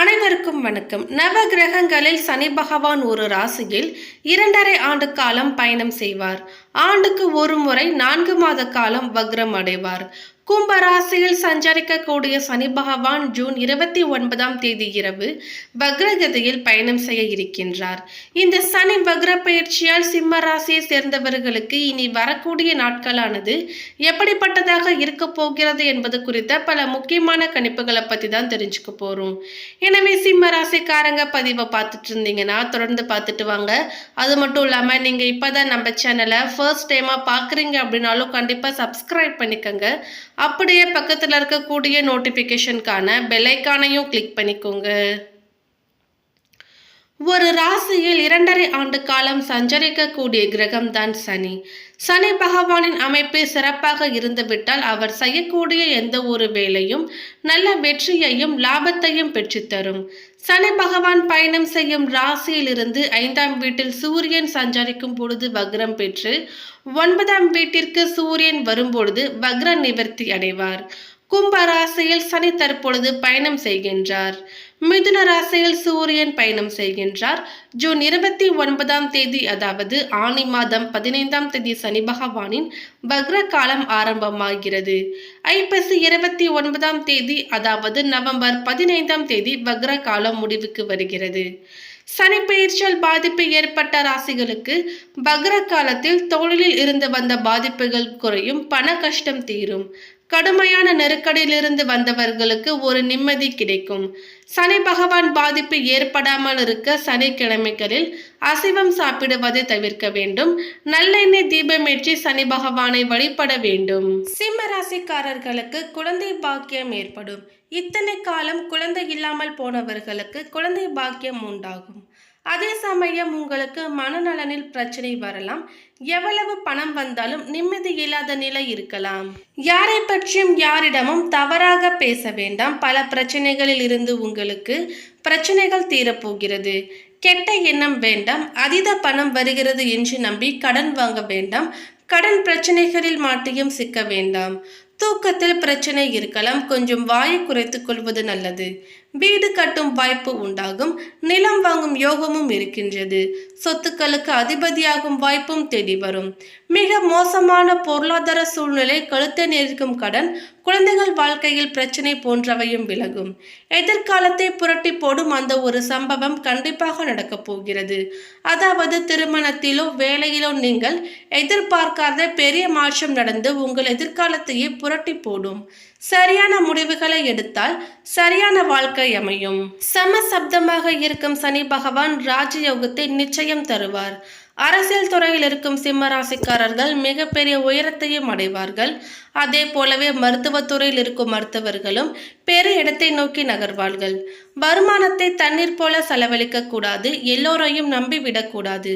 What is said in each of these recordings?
அனைவருக்கும் வணக்கம். நவ கிரகங்களில் சனி பகவான் ஒரு ராசியில் இரண்டரை ஆண்டு காலம் பயணம் செய்வார். ஆண்டுக்கு ஒரு முறை நான்கு மாத காலம் வக்ரம் அடைவார். கும்பராசியில் சஞ்சரிக்கக்கூடிய சனி பகவான் ஜூன் இருபத்தி ஒன்பதாம் தேதி இரவு வக்ரகதியில் பயணம் செய்ய இருக்கின்றார். இந்த சனி வக்ர பயிற்சியால் சிம்ம ராசியை சேர்ந்தவர்களுக்கு இனி வரக்கூடிய நாட்களானது எப்படிப்பட்டதாக இருக்க போகிறது என்பது குறித்த பல முக்கியமான கணிப்புகளை பற்றி தான் தெரிஞ்சுக்க போகிறோம் எனவே சிம்ம ராசிக்காரங்க பதிவை பார்த்துட்டு இருந்தீங்கன்னா தொடர்ந்து பார்த்துட்டு வாங்க. அது மட்டும் இல்லாமல் நீங்கள் இப்போ தான் நம்ம சேனலை ஃபர்ஸ்ட் டைமாக பார்க்குறீங்க அப்படின்னாலும் கண்டிப்பாக சப்ஸ்கிரைப் பண்ணிக்கோங்க. அப்படியே பக்கத்தில் இருக்கக்கூடிய நோட்டிஃபிகேஷனுக்கான பெலைக்கானையும் கிளிக் பண்ணிக்கோங்க. ஒரு ராசியில் இரண்டரை ஆண்டு காலம் சஞ்சரிக்கக்கூடிய கிரகம் தான் சனி. சனி பகவானின் அமைப்பு சிறப்பாக இருந்துவிட்டால் அவர் செய்யக்கூடிய எந்த ஒரு வேலையும் நல்ல வெற்றியையும் லாபத்தையும் பெற்றுத்தரும். சனி பகவான் பயணம் செய்யும் ராசியிலிருந்து ஐந்தாம் வீட்டில் சூரியன் சஞ்சரிக்கும் பொழுது வக்ரம் பெற்று ஒன்பதாம் வீட்டிற்கு சூரியன் வரும்பொழுது வக்ர நிவர்த்தி அடைவார். கும்ப ராசியில் சனி தற்பொழுது பயணம் செய்கின்றார். மிதுன ராசியில் சூரியன் பயணம் செய்கின்றார். ஜூன் இருபத்தி ஒன்பதாம் தேதி அதாவது ஆனி மாதம் பதினைந்தாம் தேதி சனி பகவானின் வக்ர காலம் ஆரம்பமாகிறது. ஐப்பசி இருபத்தி ஒன்பதாம் தேதி அதாவது நவம்பர் பதினைந்தாம் தேதி வக்ர காலம் முடிவுக்கு வருகிறது. சனி பெயர்ச்சியால் பாதிப்பு ஏற்பட்ட ராசிகளுக்கு பக்ர காலத்தில் தொழிலில் இருந்து வந்த பாதிப்புகள் குறையும் பண கஷ்டம் தீரும். கடுமையான நெருக்கடியிலிருந்து வந்தவர்களுக்கு ஒரு நிம்மதி கிடைக்கும். சனி பகவான் பாதிப்பு ஏற்படாமல் இருக்க சனிக்கிழமைகளில் அசைவம் சாப்பிடுவதை தவிர்க்க வேண்டும். நல்லெண்ணெய் தீபமேற்றி சனி பகவானை வழிபட வேண்டும். சிம்ம ராசிக்காரர்களுக்கு குழந்தை பாக்கியம் ஏற்படும். இத்தனை காலம் குழந்தை இல்லாமல் போனவர்களுக்கு குழந்தை பாக்கியம் உண்டாகும். அதே சமயம் உங்களுக்கு மனநலனில் பிரச்சனை வரலாம். எவ்வளவு பணம் வந்தாலும் நிம்மதி இல்லாத நிலை இருக்கலாம். யாரை பற்றியும் யாரிடமும் தவறாக பேச வேண்டாம். பல பிரச்சனைகளில் இருந்து உங்களுக்கு பிரச்சனைகள் தீரப்போகிறது. கெட்ட எண்ணம் வேண்டாம். அதீத பணம் வருகிறது என்று நம்பி கடன் வாங்க வேண்டாம். கடன் பிரச்சனைகளில் மாட்டியும் சிக்க வேண்டாம். தூக்கத்தில் பிரச்சனை இருக்கலாம். கொஞ்சம் வாயை குறைத்துக் கொள்வது நல்லது. வீடு கட்டும் வாய்ப்பு உண்டாகும் நிலம் வாங்கும் யோகமும் இருக்கின்றது. சொத்துக்களுக்கு அதிபதியாகும் வாய்ப்பும் தேடி வரும். மிக மோசமான பொருளாதார சூழ்நிலை கழுத்தை நேர்க்கும் கடன் குழந்தைகள் வாழ்க்கையில் பிரச்சனை போன்றவையும் விலகும். எதிர்காலத்தை புரட்டி போடும் அந்த ஒரு சம்பவம் கண்டிப்பாக நடக்கப் போகிறது. அதாவது திருமணத்திலோ வேலையிலோ நீங்கள் எதிர்பார்க்காத பெரிய மாற்றம் நடந்து உங்கள் எதிர்காலத்தையே புரட்டி போடும் சரியான முடிவுகளை எடுத்தால் சரியான வாழ்க்கை அமையும். சம சப்தமாக இருக்கும் சனி பகவான் ராஜயோகத்தை நிச்சயம் தருவார். அரசியல் துறையில் இருக்கும் சிம்ம ராசிக்காரர்கள் மிகப்பெரிய உயரத்தையும் அடைவார்கள். அதே போலவே மருத்துவத்துறையில் இருக்கும் மருத்துவர்களும் பெரு இடத்தை நோக்கி நகர்வார்கள் வருமானத்தை தண்ணீர் போல செலவழிக்க கூடாது எல்லோரையும் நம்பி விடக்கூடாது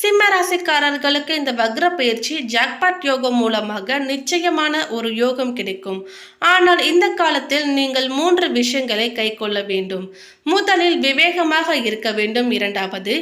சிம்ம ராசிக்காரர்களுக்கு இந்த வக்ர பயிற்சி ஜாக்பாட் யோகம் மூலமாக நிச்சயமான ஒரு யோகம் கிடைக்கும். ஆனால் இந்த காலத்தில் நீங்கள் மூன்று விஷயங்களை கை கொள்ள வேண்டும். முதலில் விவேகமாக இருக்க வேண்டும். இரண்டாவது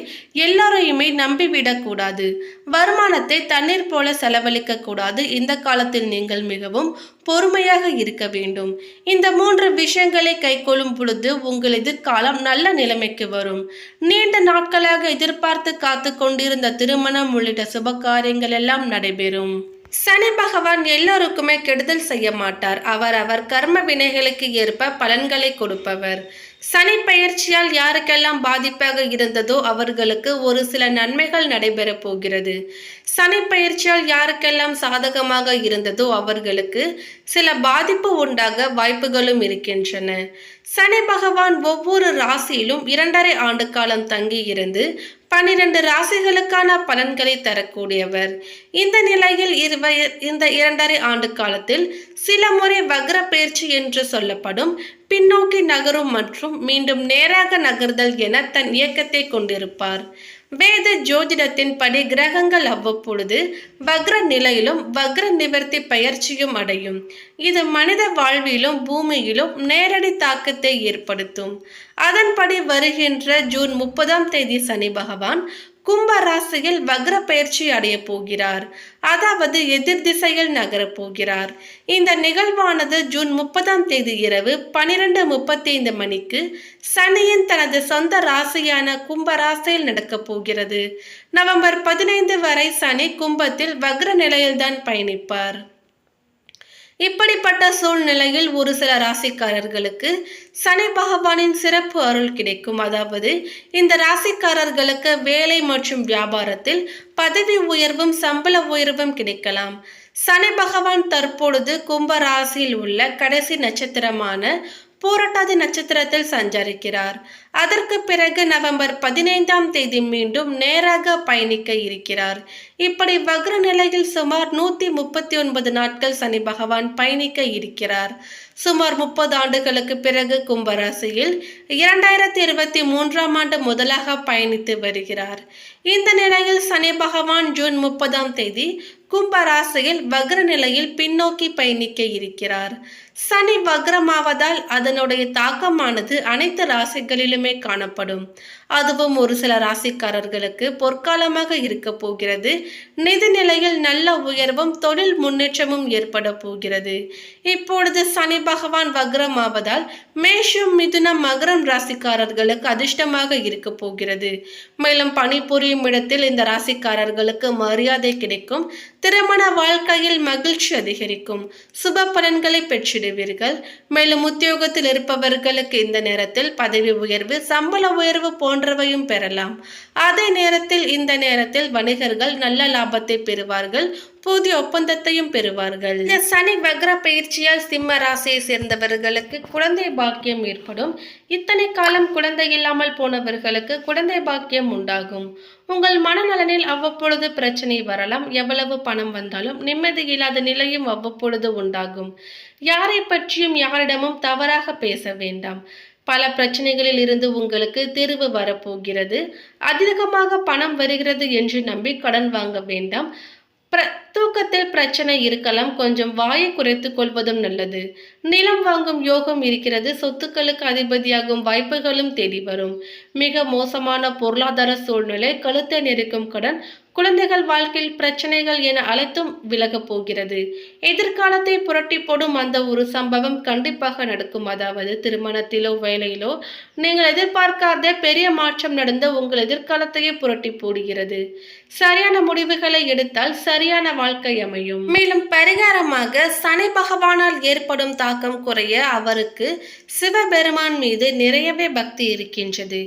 எல்லோரையுமே நம்பிவிடக்கூடாது வருமானத்தை தண்ணீர் போல செலவழிக்க கூடாது. இந்த காலத்தில் நீங்கள் மிகவும் பொறுமையாக இருக்க வேண்டும். இந்த மூன்று விஷயங்களை கைக்கொள்ளும் பொழுது உங்கள் எதிர்காலம் நல்ல நிலைமைக்கு வரும். நீண்ட நாட்களாக எதிர்பார்த்து காத்து கொண்டிருந்த திருமணம் உள்ளிட்ட சுப காரியங்கள் எல்லாம் நடைபெறும். சனி பகவான் எல்லோருக்குமே கெடுதல் செய்ய மாட்டார். அவர் அவர் கர்ம வினைகளுக்கு ஏற்ப பலன்களை கொடுப்பவர். சனி பயிற்சியால் யாருக்கெல்லாம் பாதிப்பாக இருந்ததோ அவர்களுக்கு ஒரு சில நன்மைகள் நடைபெறப் போகிறது. சனி பயிற்சியால் யாருக்கெல்லாம் சாதகமாக இருந்ததோ அவர்களுக்கு சில பாதிப்பு உண்டாக வாய்ப்புகளும் இருக்கின்றன. சனி பகவான் ஒவ்வொரு ராசியிலும் இரண்டரை ஆண்டு காலம் தங்கி இருந்து பன்னிரண்டு ராசிகளுக்கான பலன்களை தரக்கூடியவர். இந்த நிலையில் இருவ இந்த இரண்டரை ஆண்டு காலத்தில் சில முறை வக்ர பயிற்சி என்று சொல்லப்படும் பின்னோக்கி நகரும் மற்றும் மீண்டும் நேராக நகர்தல் என தன் இயக்கத்தை கொண்டிருப்பார். வேத ஜோதிடத்தின் படி கிரகங்கள் அவ்வப்பொழுது வக்ர நிலையிலும் வக்ர நிவர்த்தி பயிற்சியும் அடையும். இது மனித வாழ்விலும் பூமியிலும் நேரடி தாக்கத்தை ஏற்படுத்தும். அதன்படி வருகின்ற ஜூன் முப்பதாம் தேதி சனி பகவான் கும்ப ராசியில் வக்ர பயிற்சி அடைய போகிறார். அதாவது எதிர் திசையில் நகரப் போகிறார். இந்த நிகழ்வானது ஜூன் முப்பதாம் தேதி இரவு பனிரெண்டு முப்பத்தைந்து மணிக்கு சனியின் தனது சொந்த ராசியான கும்ப ராசியில் நடக்கப் போகிறது. நவம்பர் பதினைந்து வரை சனி கும்பத்தில் வக்ர நிலையில்தான் பயணிப்பார். இப்படிப்பட்ட சூழ்நிலையில் ஒரு சில ராசிக்காரர்களுக்கு சனி பகவானின் சிறப்பு அருள் கிடைக்கும். அதாவது இந்த ராசிக்காரர்களுக்கு வேலை மற்றும் வியாபாரத்தில் பதவி உயர்வும் சம்பள உயர்வும் கிடைக்கலாம். சனி பகவான் தற்பொழுது கும்ப ராசியில் உள்ள கடைசி நட்சத்திரமான பூரட்டாதி நட்சத்திரத்தில் சஞ்சரிக்கிறார். அதற்கு பிறகு நவம்பர் பதினைந்தாம் தேதி மீண்டும் நேராக பயணிக்க இருக்கிறார். இப்படி வக்ர நிலையில் சுமார் நூத்தி முப்பத்தி ஒன்பது நாட்கள் சனி பகவான் பயணிக்க இருக்கிறார். சுமார் முப்பது ஆண்டுகளுக்கு பிறகு கும்பராசியில் இரண்டாயிரத்தி இருபத்தி மூன்றாம் ஆண்டு முதலாக பயணித்து வருகிறார். இந்த நிலையில் சனி பகவான் ஜூன் முப்பதாம் தேதி கும்பராசியில் வக்ர நிலையில் பின்னோக்கி பயணிக்க இருக்கிறார். சனி வக்ரமாவதால் அதனுடைய தாக்கமானது அனைத்து ராசிகளிலுமே காணப்படும். அதுவும் ஒரு சில ராசிக்காரர்களுக்கு பொற்காலமாக இருக்க போகிறது. நிதிநிலையில் நல்ல உயர்வும் தொழில் முன்னேற்றமும் ஏற்பட போகிறது. இப்பொழுது சனி பகவான் வக்ரமாவதால் மேஷம் மிதுனம் மகரம் ராசிக்காரர்களுக்கு அதிர்ஷ்டமாக இருக்க போகிறது. மேலும் பணிபுரியும் இடத்தில் இந்த ராசிக்காரர்களுக்கு மரியாதை கிடைக்கும். திருமண வாழ்க்கையில் மகிழ்ச்சி அதிகரிக்கும். சுப பலன்களை பெற்றிடுவீர்கள். மேலும் உத்தியோகத்தில் இருப்பவர்களுக்கு இந்த நேரத்தில் பதவி உயர்வு சம்பள உயர்வு போன்றவையும் பெறலாம். அதே நேரத்தில் இந்த நேரத்தில் வணிகர்கள் நல்ல லாபத்தை பெறுவார்கள் புதிய ஒப்பந்தத்தையும் பெறுவார்கள். இந்த சனி வக்ர பயிற்சியால் சிம்ம ராசியை சேர்ந்தவர்களுக்கு குழந்தை பாக்கியம் ஏற்படும். இத்தனை காலம் குழந்தை இல்லாமல் போனவர்களுக்கு குழந்தை பாக்கியம் உண்டாகும். உங்கள் மனநலனில் அவ்வப்பொழுது பிரச்சனை வரலாம். எவ்வளவு பணம் வந்தாலும் நிம்மதி இல்லாத நிலையும் அவ்வப்பொழுது உண்டாகும். யாரை பற்றியும் யாரிடமும் தவறாக பேச வேண்டாம். பல பிரச்சனைகளில் இருந்து உங்களுக்கு தீர்வு வரப்போகிறது. அதிகமாக பணம் வருகிறது என்று நம்பி கடன் வாங்க வேண்டாம். பிர தூக்கத்தில் பிரச்சனை இருக்கலாம். கொஞ்சம் வாயை குறைத்து கொள்வதும் நல்லது. நிலம் வாங்கும் யோகம் இருக்கிறது. சொத்துக்களுக்கு அதிபதியாகும் வாய்ப்புகளும் தேடி வரும். மிக மோசமான பொருளாதார சூழ்நிலை கழுத்தை நெருக்கும் கடன் குழந்தைகள் வாழ்க்கையில் பிரச்சனைகள் என அனைத்தும் விலகப் போகிறது. எதிர்காலத்தை புரட்டி போடும் அந்த ஒரு சம்பவம் கண்டிப்பாக நடக்கும். அதாவது திருமணத்திலோ வேலையிலோ நீங்கள் எதிர்பார்க்காத பெரிய மாற்றம் நடந்த உங்கள் எதிர்காலத்தையே புரட்டி போடுகிறது. சரியான முடிவுகளை எடுத்தால் சரியான வாழ்க்கை அமையும். மேலும் பரிகாரமாக சனி பகவானால் ஏற்படும் தாக்கம் குறைய அவருக்கு சிவபெருமான் மீது நிறையவே பக்தி இருக்கின்றது.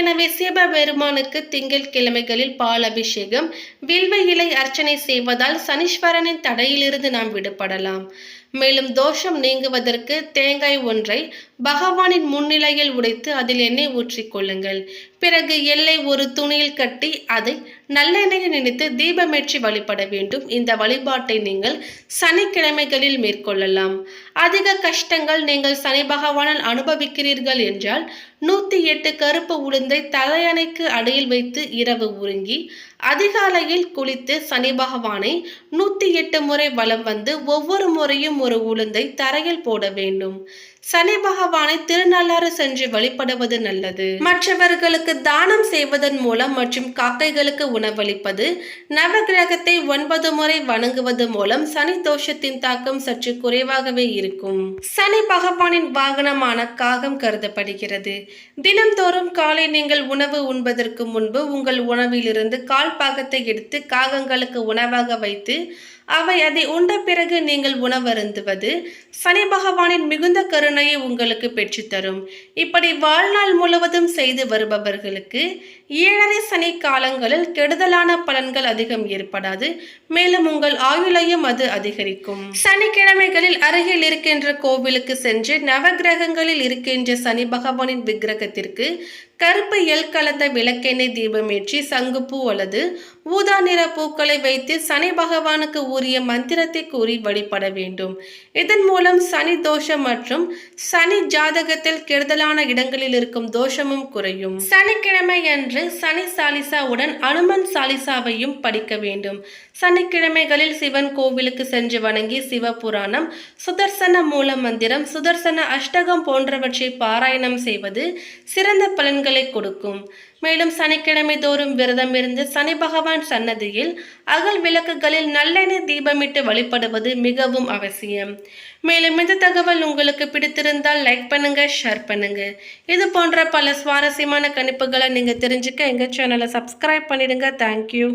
எனவே சிவபெருமானுக்கு திங்கள் கிழமைகளில் பால் அபிஷேகம் வில்வ இலை அர்ச்சனை செய்வதால் சனீஸ்வரனின் தடையிலிருந்து நாம் விடுபடலாம். மேலும் தோஷம் நீங்குவதற்கு தேங்காய் ஒன்றை பகவானின் முன்னிலையில் உடைத்து அதில் எண்ணெய் ஊற்றிக் கொள்ளுங்கள். பிறகு எல்லை ஒரு துணியில் கட்டி அதை நல்லெண்ணெயை நினைத்து தீபமேற்றி வழிபட வேண்டும். இந்த வழிபாட்டை நீங்கள் சனிக்கிழமைகளில் மேற்கொள்ளலாம். அதிக கஷ்டங்கள் நீங்கள் சனி பகவானால் அனுபவிக்கிறீர்கள் என்றால் நூத்தி எட்டு கருப்பு உளுந்தை தலையணைக்கு அடியில் வைத்து இரவு உறங்கி அதிகாலையில் குளித்து சனி பகவானை நூத்தி எட்டு முறை வலம் வந்து ஒவ்வொரு முறையும் ஒரு உளுந்தை தரையில் போட வேண்டும். சனி பகவானை திருநள்ளாறு சென்று வழிபடுவது நல்லது. மற்றவர்களுக்கு தானம் செய்வதன் மூலம் மற்றும் காக்கைகளுக்கு உணவளிப்பது நவகிரகத்தை ஒன்பது முறை வணங்குவது மூலம் சனி தோஷத்தின் தாக்கம் சற்று குறைவாகவே இருக்கும். சனி பகவானின் வாகனமான காகம் கருதப்படுகிறது. தினம்தோறும் காலை நீங்கள் உணவு உண்பதற்கு முன்பு உங்கள் உணவிலிருந்து கால் பாகத்தை எடுத்து காகங்களுக்கு உணவாக வைத்து அவை அதை உண்ட பிறகு நீங்கள் உணவருந்துவது. சனி பகவானின் மிகுந்த கருணையை உங்களுக்கு பெற்றுத்தரும். இப்படி வாழ்நாள் முழுவதும் செய்து வருபவர்களுக்கு ஏழரை சனி காலங்களில் கெடுதலான பலன்கள் அதிகம் ஏற்படாது. மேலும் உங்கள் ஆயுளையும் அது அதிகரிக்கும். சனிக்கிழமைகளில் அருகில் இருக்கின்ற கோவிலுக்கு சென்று நவகிரகங்களில் இருக்கின்ற சனி பகவானின் விக்கிரகத்திற்கு கருப்பு எல் கலந்த விளக்கெண்ணெய் தீபமேற்றி சங்குப்பூ அல்லது ஊதா நிற பூக்களை வைத்து சனி பகவானுக்கு உரிய மந்திரத்தை கூறி வழிபட வேண்டும். இதன் மூலம் சனி தோஷம் மற்றும் சனி ஜாதகத்தில் கெடுதலான இடங்களில் இருக்கும் தோஷமும் குறையும். சனிக்கிழமை அன்று சனி சாலிசாவுடன் அனுமன் சாலிசாவையும் படிக்க வேண்டும். சனிக்கிழமைகளில் சிவன் கோவிலுக்கு சென்று வணங்கி சிவபுராணம் சுதர்சன மூல மந்திரம் சுதர்சன அஷ்டகம் போன்றவற்றை பாராயணம் செய்வது சிறந்த பலன்களை கொடுக்கும். மேலும் சனிக்கிழமை தோறும் விரதம் இருந்து சனி பகவான் சன்னதியில் அகல் விளக்குகளில் நல்லெண்ணெய் தீபமிட்டு வழிபடுவது மிகவும் அவசியம். மேலும் இந்த தகவல் உங்களுக்கு பிடித்திருந்தால் லைக் பண்ணுங்க ஷேர் பண்ணுங்க. இது போன்ற பல சுவாரஸ்யமான கணிப்புகளை நீங்க தெரிஞ்சுக்க எங்க சேனலை சப்ஸ்கிரைப் பண்ணிடுங்க. தேங்க்யூ